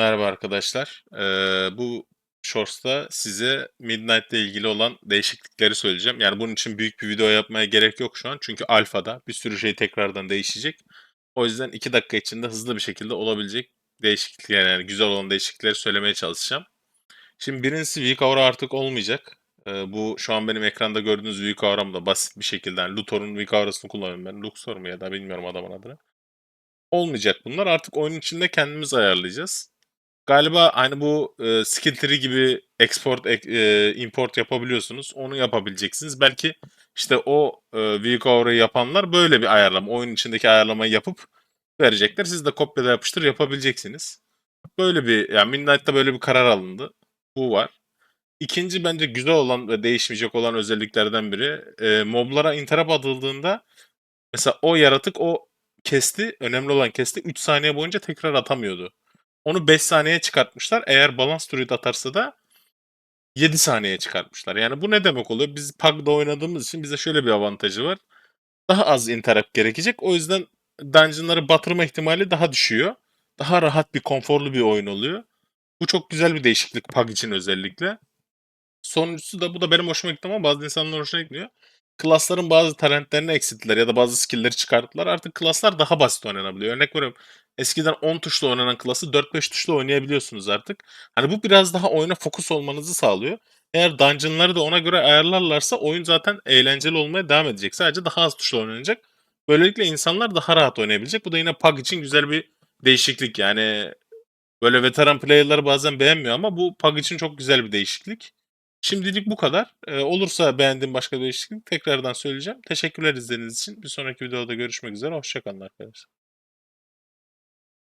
Merhaba arkadaşlar. Eee, bu Shorts'ta size Midnight ile ilgili olan değişiklikleri söyleyeceğim. Yani bunun için büyük bir video yapmaya gerek yok şu an. Çünkü alfada bir sürü şey tekrardan değişecek. O yüzden 2 dakika içinde hızlı bir şekilde olabilecek değişiklikler yani güzel olan değişiklikleri söylemeye çalışacağım. Şimdi birincisi Weak Aura artık olmayacak. Eee, bu şu an benim ekranda gördüğünüz Weak Aura'm da basit bir şekilde. Yani Luthor'un Weak Aura'sını kullanıyorum ben. Luxor mu ya da bilmiyorum adamın adını. Olmayacak bunlar. Artık oyun içinde kendimiz ayarlayacağız. Galiba hani bu, eee, skill tree gibi export, eee, import yapabiliyorsunuz. Onu yapabileceksiniz. Belki işte o, Weak Aura'yı yapanlar böyle bir ayarlama, oyun içindeki ayarlamayı yapıp verecekler. Siz de kopyala yapıştır yapabileceksiniz. Böyle bir yani Midnight'ta böyle bir karar alındı. Bu var. 2'nci bence güzel olan ve değişmeyecek olan özelliklerden biri, eee, mob'lara interrupt atıldığında mesela o yaratık o kesti, önemli olan kesti 3 saniye boyunca tekrar atamıyordu. Onu 5 saniyeye çıkartmışlar. Eğer balance druid atarsa da 7 saniyeye çıkartmışlar. Yani bu ne demek oluyor? Biz PUBG'da oynadığımız için bize şöyle bir avantajı var. Daha az interrupt gerekecek. O yüzden dungeon'ları batırma ihtimali daha düşüyor. Daha rahat bir, konforlu bir oyun oluyor. Bu çok güzel bir değişiklik PUBG için özellikle. Sonuncusu da bu da benim hoşuma gitti ama bazı insanların hoşuna gitmiyor. Class'ların bazı talentlerini eksilttiler ya da bazı skill'leri çıkarttılar. Artık class'lar daha basit oynanabiliyor. Örnek veriyorum, eskiden 10 tuşla oynanan class'ı 4-5 tuşla oynayabiliyorsunuz artık. Hani bu biraz daha oyuna fokus olmanızı sağlıyor. Eğer dungeon'ları da ona göre ayarlarlarsa oyun zaten eğlenceli olmaya devam edecek. Sadece daha az tuşla oynanacak. Böylelikle insanlar daha rahat oynayabilecek. Bu da yine PUBG için güzel bir değişiklik. Yani böyle veteran player'lar bazen beğenmiyor ama bu PUBG için çok güzel bir değişiklik. Şimdilik bu kadar. Eee, olursa beğendiğim başka değişiklik tekrardan söyleyeceğim. Teşekkürler izlediğiniz için. Bir sonraki videoda görüşmek üzere. Hoşça kalın arkadaşlar.